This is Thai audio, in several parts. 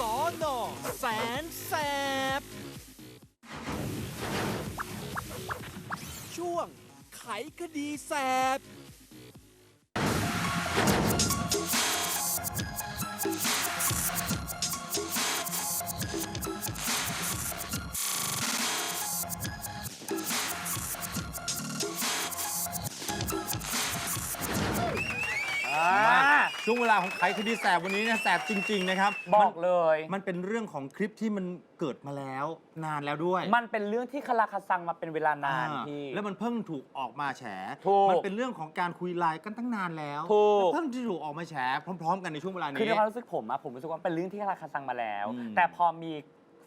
สอนอแสนแสบ ช่วงไขคดีแสบ ช่วงเวลาของไขคดีแสบวันนี้เนี่ยแสบจริง ๆ นะครับบอกเลย มันมันเป็นเรื่องของคลิปที่มันเกิดมาแล้ว นานแล้วด้วยมันเป็นเรื่องที่คาราคาซังมาเป็นเวลานานอ่พี่ แล้วมันเพิ่งถูกออกมาแฉ ถูกมันเป็นเรื่องของการคุยไลน์กันตั้งนานแล้วถูก แล้วเพิ่งที่ถูกออกมาแฉพร้อม ๆ กันในช่วงเวลาคือนี้ในความรู้สึกผมอะผมรู้สึกว่าเป็นเรื่องที่คาราคาซังมาแล้ว อืมแต่พอมี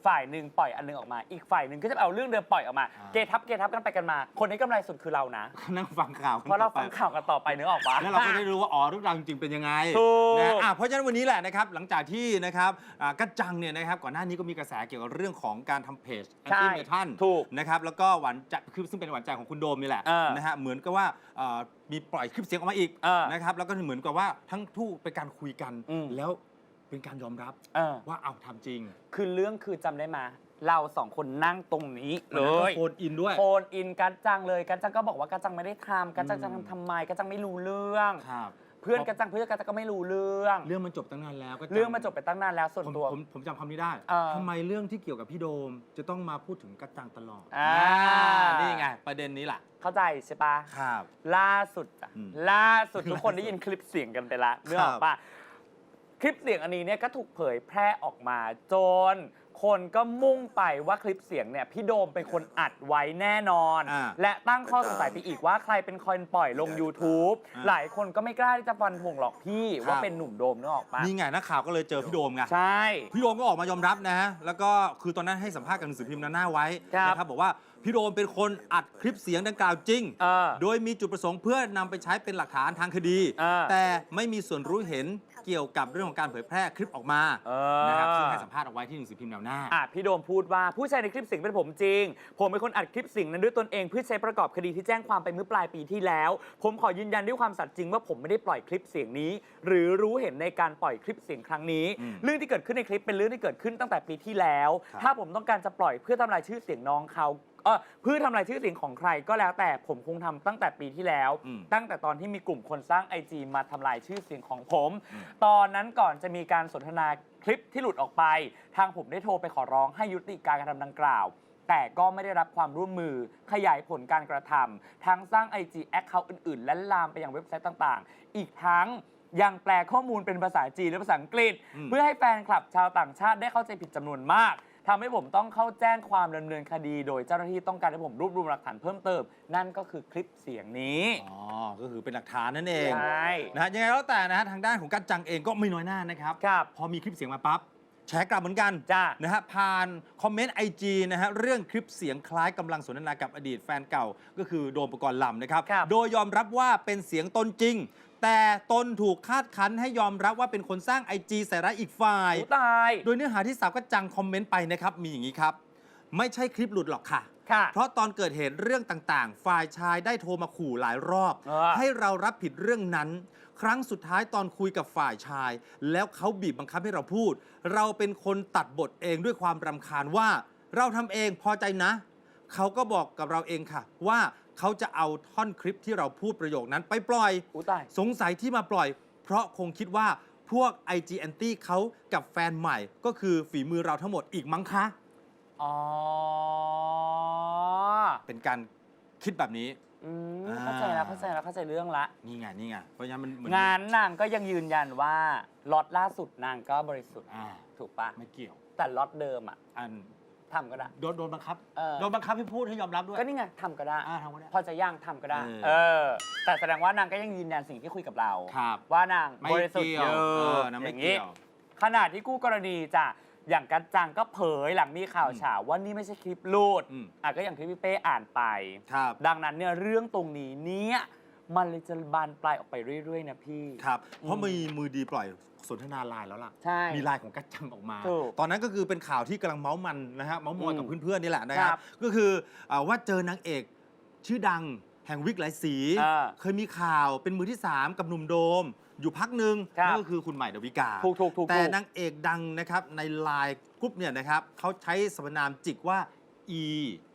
ฝ่ายหนึ่งปล่อยอันหนึงออกมา อีกฝ่ายหนึ่งก็จะเอาเรื่องเดิมปล่อยออกมาอ่าเกทับเกทับกันไปกันมา คนนี้กำไรสุดคือเรานะ นั่งฟังข่าวกันเพราะเราต่อไปฟังข่าวกันต่อไปนึกออกปะ แล้วเราก็ได้รู้ว่าอ๋อเรื่องราวจริงๆเป็นยังไงถูก นะอะเพราะฉะนั้นวันนี้แหละนะครับหลังจากที่นะครับอ่ากัจจังเนี่ยนะครับก่อนหน้านี้ก็มีกระแสเกี่ยวกับเรื่องของการทำเพจแอนใช่ตี้เมทันถูก นะครับแล้วก็หวานใจคือซึ่งเป็นหวานใจของคุณโดมนี่แหละเออนะฮะเหมือนกับว่าเอ่อมีปล่อยคลิปเสียงออกมาอีกเออนะครับแล้วก็เหมือนกับว่าทั้งทู่เป็นการคุยกัน อืม แล้ว เป็นการยอมรับเออ ว่าเอาทำจริงคือเรื่องคือจำได้มา เราสองคนนั่งตรงนี้เลวันนั้นก็ยโฟนอินด้วย โฟนอินกัจจังเลยกัจจังก็บอกว่ากัจจังไม่ได้ทำกัจจังอืมจะทำทำไมกัจจังไม่รู้เรื่อง ครับเพื่อนกัจจังเพื่อนกัจจังก็ไม่รู้เรื่อง เรื่องมันจบตั้งนานแล้วก็เรื่องมันจบไปตั้งนานแล้วส่วนผมตัว ผมผมจำคำนี้ได้เออทำไมเรื่องที่เกี่ยวกับพี่โดม จะต้องมาพูดถึงกัจจังตลอดอ่า นี่ไง ประเด็นนี้แหละเข้าใจใช่ปะ ครับ ล่าสุดจ้ะอืมล่าสุดทุกคนได้ยินคลิปเสียงกันไปละเนื่องออกปะ คลิปเสียงอันนี้เนี่ยก็ถูกเผยแพร่ออกมาจน คนก็มุ่งไปว่าคลิปเสียงเนี่ยพี่โดมเป็นคนอัดไว้แน่นอน อ่าและตั้งข้อสงสัยไปอีกว่าใครเป็นคนปล่อยลง YouTube อ่า หลายคนก็ไม่กล้าที่จะฟันธงหรอกพี่ครับว่าเป็นหนุ่มโดมนึกออกปะนี่ไงนักข่าวก็เลยเจอพี่โดมไง ใช่ พี่โดมก็ออกมายอมรับนะ แล้วก็คือตอนนั้นให้สัมภาษณ์กับหนังสือพิมพ์หน้าไว้ครับนะครับบอกว่าพี่โดมเป็นคนอัดคลิปเสียงดังกล่าวจริง เออโดยมีจุดประสงค์เพื่อนำไปใช้เป็นหลักฐานทางคดี เออแต่ไม่มีส่วนรู้เห็น เกี่ยวกับเรื่องของการเผยแพร่คลิปออกมาเออ นะครับซึ่งให้สัมภาษณ์เอาไว้ที่หนังสือพิมพ์แนวหน้า อะพี่โดมพูดว่าผู้ใช้ในคลิปเสียงเป็นผมจริง ผมเป็นคนอัดคลิปเสียงนั้นด้วยตนเองเพื่อใช้ประกอบคดีที่แจ้งความไปเมื่อปลายปีที่แล้ว ผมขอยืนยันด้วยความสัตย์จริงว่าผมไม่ได้ปล่อยคลิปเสียงนี้ หรือรู้เห็นในการปล่อยคลิปเสียงครั้งนี้ อืมเรื่องที่เกิดขึ้นในคลิปเป็นเรื่องที่เกิดขึ้นตั้งแต่ปีที่แล้ว ครับ ถ้าผมต้องการจะปล่อยเพื่อทำลายชื่อเสียงน้องเขา เออเพื่อทำลายชื่อเสียงของใครก็แล้วแต่ผมคงทำตั้งแต่ปีที่แล้ว อืมตั้งแต่ตอนที่มีกลุ่มคนสร้าง IG มาทำลายชื่อเสียงของผม อืม ตอนนั้นก่อนจะมีการสนทนาคลิปที่หลุดออกไป ทางผมได้โทรไปขอร้องให้ยุติการกระทำดังกล่าว แต่ก็ไม่ได้รับความร่วมมือขยายผลการกระทำทั้งสร้าง IG Account อื่นๆ และลามไปยังเว็บไซต์ต่างๆ อีกทั้งยังแปลข้อมูลเป็นภาษาจีนและภาษาอังกฤษ อืม เพื่อให้แฟนคลับชาวต่างชาติได้เข้าใจผิดจำนวนมาก ทำให้ผมต้องเข้าแจ้งความดำเนินคดี โดยเจ้าหน้าที่ต้องการให้ผมรวบรวมหลักฐานเพิ่มเติม นั่นก็คือคลิปเสียงนี้ อ๋อ ก็คือเป็นหลักฐานนั่นเองใช่นะฮะยังไงแล้วแต่นะฮะทางด้านของกัจจังเองก็ไม่น้อยหน้านะครับครับ พอมีคลิปเสียงมาปั๊บแชร์กลับเหมือนกันจ้านะฮะผ่านคอมเมนต์ไอจีนะฮะเรื่องคลิปเสียงคล้ายกำลังสนทนากับอดีตแฟนเก่า ก็คือโดมปกรณ์ลำนะครับ ครับ โดยยอมรับว่าเป็นเสียงตนจริง แต่ตนถูกคาดคั้นให้ยอมรับว่าเป็นคนสร้าง IG ใส่ร้ายอีกฝ่ายหูตาย โดยเนื้อหาที่สาวกัจจังคอมเมนต์ไปนะครับ มีอย่างนี้ครับ ไม่ใช่คลิปหลุดหรอกค่ะ ค่ะ เพราะตอนเกิดเหตุเรื่องต่างๆ ฝ่ายชายได้โทรมาขู่หลายรอบเออให้เรารับผิดเรื่องนั้น ครั้งสุดท้ายตอนคุยกับฝ่ายชาย แล้วเขาบีบบังคับให้เราพูด เราเป็นคนตัดบทเองด้วยความรำคาญว่า เราทำเองพอใจนะ เขาก็บอกกับเราเองค่ะ ว่า เขาจะเอาท่อนคลิปที่เราพูดประโยคนั้นไปปล่อยหูตาย สงสัยที่มาปล่อย เพราะคงคิดว่าพวก IG Anti เขากับแฟนใหม่ ก็คือฝีมือเราทั้งหมดอีกมั้งคะ อ๋อเป็นการคิดแบบนี้ อืมอ่าเข้าใจแล้วเข้าใจแล้วเข้าใจเรื่องละ นี่ไงนี่ไงเพราะฉะนั้นมันเหมือนงานนางก็ยังยืนยันว่าล็อตล่าสุดนางก็บริสุทธิ์อ่าถูกปะไม่เกี่ยว แต่ล็อตเดิมอะ อัน ทำก็ได้ โดนโดนบังคับ เออ โดนบังคับให้พูดให้ยอมรับด้วย ก็นี่ไงทำก็ได้ อ่าทำก็ได้พอจะย่างทำก็ได้ เออเออ แต่แสดงว่านางก็ยังยืนยันสิ่งที่คุยกับเรา ครับ ว่านางไม่บริสุทธิ์เกี่อยวยู่เออนะอไม่ย่างนี้ เกี่ยว ขณะที่กู้กรณีจ้ะอย่างกัจจังก็เผยหลังมีข่าวอืมฉาว่านี่ไม่ใช่คลิปลูดอืม อะก็อย่างที่พี่เป้อ่านไป ครับ ดังนั้นเนี่ยเรื่องตรงนี้เนี่ย มันเลยจะบานปลายออกไปเรื่อย ๆ นะพี่ ครับ เพราะอืมมีมือดีปล่อยสนทนาไลน์แล้วล่ะ ใช่มีไลน์ของกัจจังออกมา ถูกตอนนั้นก็คือเป็นข่าวที่กำลังเมาส์มันนะฮะเมาส์มอยอืมกับเพื่อนๆนี่แหละนะครัครับบก็คืออ่าว่าเจอนางเอกชื่อดังแห่งวิกหลายสี อ่าเคยมีข่าวเป็นมือที่ 3 กับหนุ่มโดม อยู่พักหนึ่งครับ นั่นก็คือคุณใหม่ดาวิกา ถูกถูกถูกแต่ถูก นางเอกดังนะครับในไลน์กรุ๊ปเนี่ยนะครับเขาใช้สมนามจิกว่า E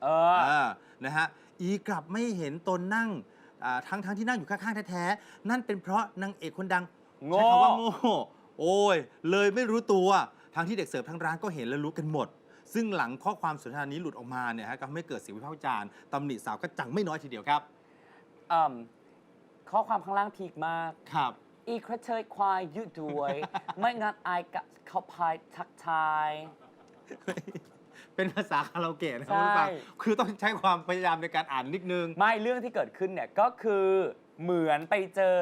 เออ เออนะฮะ E กลับไม่เห็นตนนั่ง อ่าทั้งทั้งที่นั่งอยู่ข้างๆแท้ๆนั่นเป็นเพราะนางเอกคนดังโง่ ใช้คำว่าโง่โอ้ย เลยไม่รู้ตัวทั้งที่เด็กเสิร์ฟทั้งร้านก็เห็นและรู้กันหมด ซึ่งหลังข้อความสนทนานี้หลุดออกมาเนี่ยฮะก็ทำให้เกิดเสียงวิพากษ์วิจารณ์ตำหนิสาวก็จังไม่น้อยทีเดียวครับ อืมข้อความข้างล่างพีคมาก ครับ อีกระเทยควายยืดด้วย ไม่งั้นอายกับเขาพายทักทาย เป็นภาษาคาราโอเกะนะครับใช่คุณผู้ฟังคือต้องใช้ความพยายามในการอ่านนิดนึง ไม่เรื่องที่เกิดขึ้นเนี่ยก็คือเหมือนไปเจอ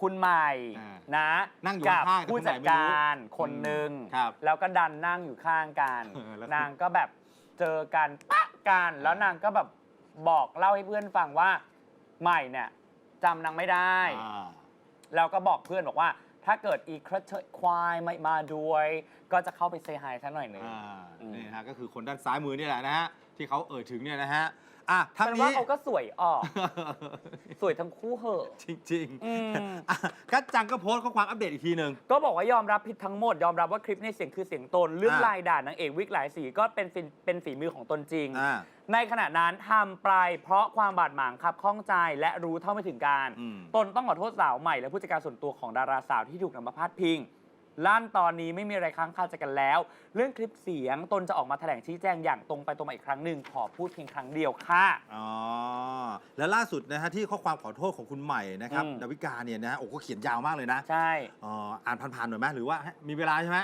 คุณใหม่อ่านะนั่งอยู่กัข้างๆแต่ผู้คุณใหม่จัดไม่รู้การคนหนึ่งครับแล้วก็ดันนั่งอยู่ข้างกันเออแล้ว นางก็แบบเจอกันปะกันแล้วนางก็แบบบอกเล่าให้เพื่อนฟังว่าใหม่เนี่ยจำนางไม่ได้ อ่า แล้วก็บอกเพื่อนบอกว่า ถ้าเกิดอีกระเทยควายไม่มาด้วย ก็จะเข้าไปเซฮายซะหน่อยหนึ่ง อ่านี่นะฮะก็คือคนด้านซ้ายมือนี่แหละนะฮะที่เขาเอ่ยถึงเนี่ยนะฮะ อะทั้งแต่ว่านี้ เขาก็สวยออก สวยทั้งคู่เหอะ จริงอืม ๆอะกัจจังก็โพสต์ข้อความอัปเดตอีกทีหนึ่ง ก็บอกว่ายอมรับผิดทั้งหมด ยอมรับว่าคลิปในเสียงคือเสียงตน เรื่องอ่า ลายด่านางเอกวิกหลายสีก็เป็นฝีเป็นฝีมือของตนจริง อ่า ในขณะนั้นทำไปเพราะความบาดหมางครับข้องใจและรู้เท่าไม่ถึงการ อืม ตนต้องขอโทษสาวใหม่และผู้จัดการส่วนตัวของดาราสาวที่ถูกนำมาพาดพิง ลั่นตอนนี้ไม่มีอะไรค้างคาใจกันแล้ว เรื่องคลิปเสียงตนจะออกมาแถลงชี้แจงอย่างตรงไปตรงมาอีกครั้งหนึ่งขอพูดเพียงครั้งเดียวค่ะ อ๋อ แล้วล่าสุดนะฮะที่ข้อความขอโทษของคุณใหม่นะครับอืม ดาวิกาเนี่ยนะฮะโอ้ก็เขียนยาวมากเลยนะ ใช่อ๋ออ่านผ่านๆหน่อยไหมหรือว่ามีเวลาใช่ไหม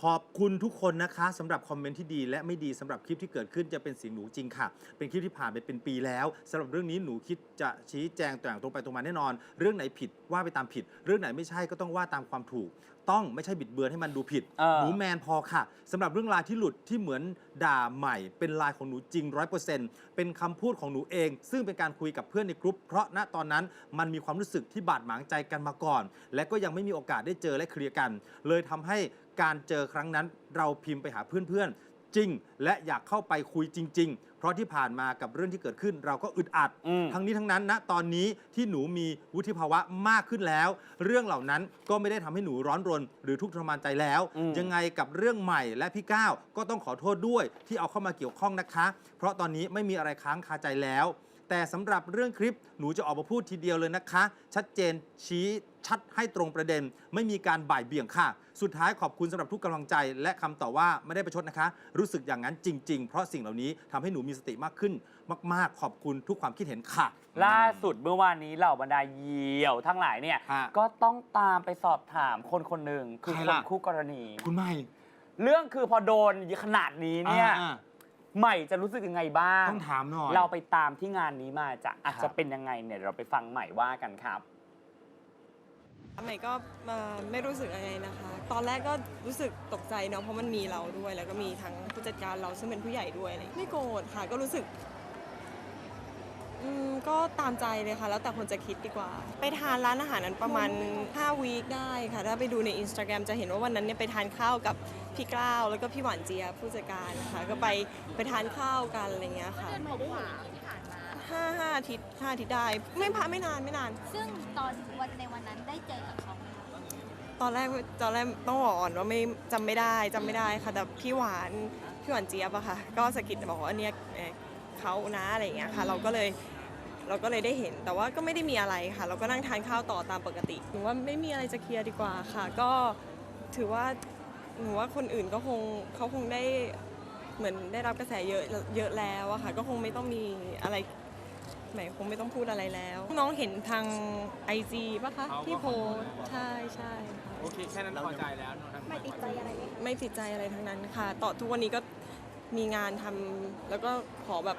ขอบคุณทุกคนนะคะสำหรับคอมเมนต์ที่ดี และไม่ดีสำหรับคลิปที่เกิดขึ้นจะเป็นเสียงหนูจริงค่ะ เป็นคลิปที่ผ่านไปเป็นปีแล้วสำหรับเรื่องนี้หนูคิดจะชี้แจงต่างตรงไปตรงมาแน่นอน เรื่องไหนผิดว่าไปตามผิด เรื่องไหนไม่ใช่ก็ต้องว่าตามความถูก ต้องไม่ใช่บิดเบือนให้มันดูผิด เออ หนูแมนพอค่ะสำหรับเรื่องราวที่หลุดที่เหมือนด่าใหม่ เป็นลายของหนูจริงร้อยเปอร์เซ็นต์เป็นคำพูดของหนูเอง ซึ่งเป็นการคุยกับเพื่อนในกลุ่มเพราะณตอนนั้นมันมีความรู้สึกที่บาดหมางใจกันมาก่อน และก็ยังไม่มีโอกาสได้เจอและเคลียร์กัน เลยทำให้การเจอครั้งนั้น เราพิมพ์ไปหาเพื่อนๆ จริง และอยากเข้าไปคุยจริง ๆ เพราะที่ผ่านมากับเรื่องที่เกิดขึ้นเราก็อึดอัด อืม ทั้งนี้ทั้งนั้นณตอนนี้ที่หนูมีวุฒิภาวะมากขึ้นแล้ว เรื่องเหล่านั้นก็ไม่ได้ทำให้หนูร้อนรน หรือทุกข์ทรมานใจแล้ว อืม ยังไงกับเรื่องใหม่และพี่ก้าวก็ต้องขอโทษด้วยที่เอาเข้ามาเกี่ยวข้องนะคะ เพราะตอนนี้ไม่มีอะไรค้างคาใจแล้ว แต่สำหรับเรื่องคลิปหนูจะออกมาพูดทีเดียวเลยนะคะ ชัดเจนชี้ชัดให้ตรงประเด็น ไม่มีการบ่ายเบี่ยงค่ะ สุดท้ายขอบคุณสำหรับทุกกำลังใจ และคำต่อว่าไม่ได้ประชดนะคะ รู้สึกอย่างนั้นจริง ๆ เพราะสิ่งเหล่านี้ทำให้หนูมีสติมากขึ้น มาก ๆ ขอบคุณทุกความคิดเห็นค่ะ ล่าสุดเมื่อวานนี้เหล่าบรรดาเหยี่ยวทั้งหลายเนี่ยฮะก็ต้องตามไปสอบถามคนคนหนึ่งคือใครคนล่ะคู่กรณี คุณไม่ เรื่องคือพอโดนขนาดนี้เนี่ยอ่า ใหม่จะรู้สึกยังไงบ้าง ต้องถามหน่อย เราไปตามที่งานนี้มาจะอาจครัจะบเป็นยังไงเนี่ย เราไปฟังใหม่ว่ากันครับ ใหม่ก็เอ่อไม่รู้สึกอะไรนะคะ ตอนแรกก็รู้สึกตกใจเนาะเพราะมันมีเราด้วย แล้วก็มีทั้งผู้จัดการเราซึ่งเป็นผู้ใหญ่ด้วยอะไรไม่โกรธค่ะ ก็รู้สึก อืมก็ตามใจเลยค่ะ แล้วแต่คนจะคิดดีกว่า ไปทานร้านอาหารนั้นประมาณ 5 วีคได้ค่ะ ถ้าไปดูในอินสตาแกรมจะเห็นว่าวันนั้นเนี่ยไปทานข้าวกับพี่กล้าว แล้วก็พี่หวานเจี๊ยบผู้จัดการนะคะ ก็ไปไปทานข้าวกันอะไรเงี้ยค่ะเดือนกว่าที่ผ่านมา ห้าห้าอาทิตย์ห้าอาทิตย์ได้ ไม่พาไม่นานไม่นาน ซึ่งตอนวันในวันนั้นได้เจอกับเขาไหมคะตอนแรกตอนแรกต้องบอกก่อนว่าไม่จำไม่ได้จำไม่ได้ค่ะแต่พี่หวานพี่หวานเจี๊ยบอะค่ะ ก็สะกิดบอกว่าอันเนี้ยเอ่อ เขานะอะไรอย่างเงี้ยค่ะ เราก็เลยเราก็เลยได้เห็น แต่ว่าก็ไม่ได้มีอะไรค่ะ เราก็นั่งทานข้าวต่อตามปกติหนูว่าไม่มีอะไรจะเคลียร์ดีกว่าค่ะ ก็ถือว่าหนูว่าคนอื่นก็คงเขาคงได้เหมือนได้รับกระแสเยอะเยอะแล้วอะค่ะ ก็คงไม่ต้องมีอะไรหมายคงไม่ต้องพูดอะไรแล้ว น้องเห็นทางไอจีป่ะคะที่โพสต์ใช่ใช่ค่ะโอเคแค่นั้นพอใจแล้วไม่ติดใจอะไรไหมคะไม่ติดใจอะไรทั้งนั้นค่ะ ต่อทุกวันนี้ก็มีงานทำแล้วก็ขอแบบ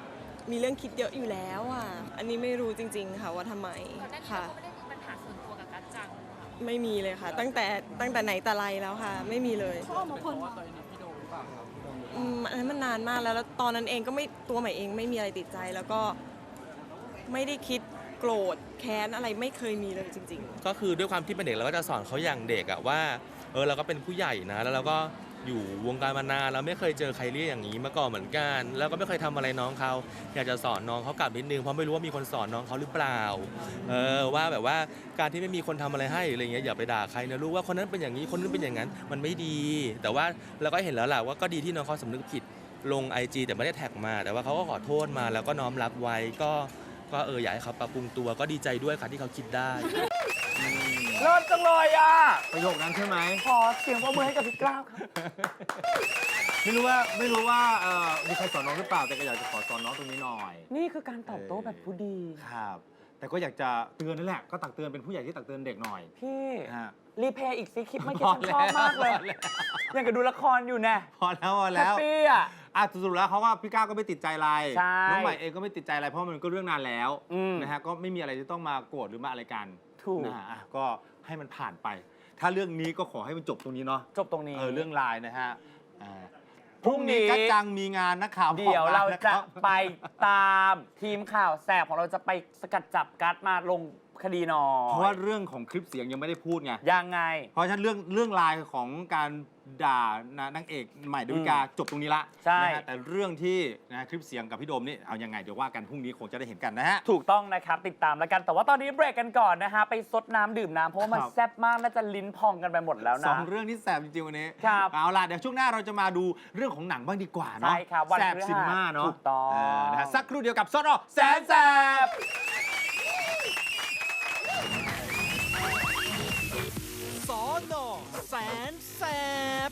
มีเรื่องคิดเยอะอยู่แล้วอะ อันนี้ไม่รู้จริง ๆ ค่ะว่าทำไมค่ะไม่ได้มีปัญหาส่วนตัวกับกัจจังค่ะไม่มีเลยค่ะ ตั้งแต่ตั้งแต่ไหนแต่ไรแล้วค่ะ ไม่มีเลยเขาออกมาคนบอกอืมอันนั้นมันนานมากแล้วแล้วตอนนั้นเองก็ไม่ตัวใหม่เองไม่มีอะไรติดใจแล้วก็ไม่ได้คิดโกรธแค้นอะไรไม่เคยมีเลยจริง ๆ ก็คือด้วยความที่เป็นเด็กเราก็จะสอนเขาอย่างเด็กอะว่าเออเราก็เป็นผู้ใหญ่นะ แล้วเราก็ อยู่วงการมานานแล้วไม่เคยเจอใครเรียกอย่างนี้มาก่อนเหมือนกัน แล้วก็ไม่เคยทำอะไรน้องเขาอยากจะสอนน้องเขากลับนิดนึงเพราะไม่รู้ว่ามีคนสอนน้องเขาหรือเปล่าเออว่าแบบว่าการที่ไม่มีคนทำอะไรให้อะไรเงี้ยอย่าไปด่าใครนะลูกว่าคนนั้นเป็นอย่างนี้คนนั้นเป็นอย่างนั้น มันไม่ดี แต่ว่าเราก็เห็นแล้วแหละว่าก็ดีที่น้องเขาสำนึกผิดลง IG แต่ไม่ได้แท็กมา แต่ว่าเขาก็ขอโทษมาแล้วก็น้อมรับไว้ก็ก็เอออยากให้เขาปรับปรุงตัวก็ดีใจด้วยค่ะที่เขาคิดได้ เลิศจังเลยอะ ประโยคนั้นใช่ไหม ขอเสียงปรบมือให้กับพี่กล้าวครับ ไม่รู้ว่าไม่รู้ว่าเอ่อมีใครสอนน้องหรือเปล่าแต่ก็อยากจะขอสอนน้องตรงนี้หน่อย นี่คือการตอบโต้แบบผู้ดี ครับ แต่ก็อยากจะเตือนนั่นแหละก็ตักเตือนเป็นผู้ใหญ่ที่ตักเตือนเด็กหน่อยพี่นะฮะ รีเพย์อีกสิคลิปเมื่อกี้ฉันชอบมากเลยอย่างกับดูละครอยู่แน่พอแล้วพอแฮแล้ปวปี้อะ อะสรุปแล้วเขาว่าพี่ก้าวก็ไม่ติดใจอะไรใช่น้องใหม่เองก็ไม่ติดใจอะไรเพราะมันก็เรื่องนานแล้วอืม นะฮะก็ไม่มีอะไรที่ต้องมาโกรธหรือมาอะไรกัน ถูก นะฮะอะก็ให้มันผ่านไป ถ้าเรื่องนี้ก็ขอให้มันจบตรงนี้เนาะจบตรงนี้ เออเรื่องไลน์นะฮะอ่าพรุ่งนี้ กัจจังมีงานนักข่าวเดี๋ยวบอกมเรานคจะบ ไปตามทีมข่าวแสบของเราจะไปสกัดจับกัดมาลงคดีหนอเพราะว่าเรื่องของคลิปเสียงยังไม่ได้พูดไง ยังไง เพราะฉะนั้นเรื่องเรื่องลายของการ ด่านางเอกใหม่ดาวิกาจบตรงนี้ละใช่ นะฮะแต่เรื่องที่นะคลิปเสียงกับพี่โดมนี่เอายังไงเดี๋ยวว่ากันพรุ่งนี้คงจะได้เห็นกันนะฮะ ถูกต้องนะครับ ติดตามแล้วกัน แต่ว่าตอนนี้เบรกกันก่อนนะฮะ ไปซดน้ำดื่มน้ำเพราะว่ามันครับ แซ่บมากน่าจะลิ้นพองกันไปหมดแล้วสนะองเรื่องที่แสบจริงๆวันนี้ครับเอาล่ะเดี๋ยวช่วงหน้าเราจะมาดูเรื่องของหนังบ้างดีกว่าเนาะใช่ครับวันแสบพฤหัสซินมาเนาะถูกต้อง เนะฮะสักครู่เดียวกับซอดอแสนแสบ แสนแสบ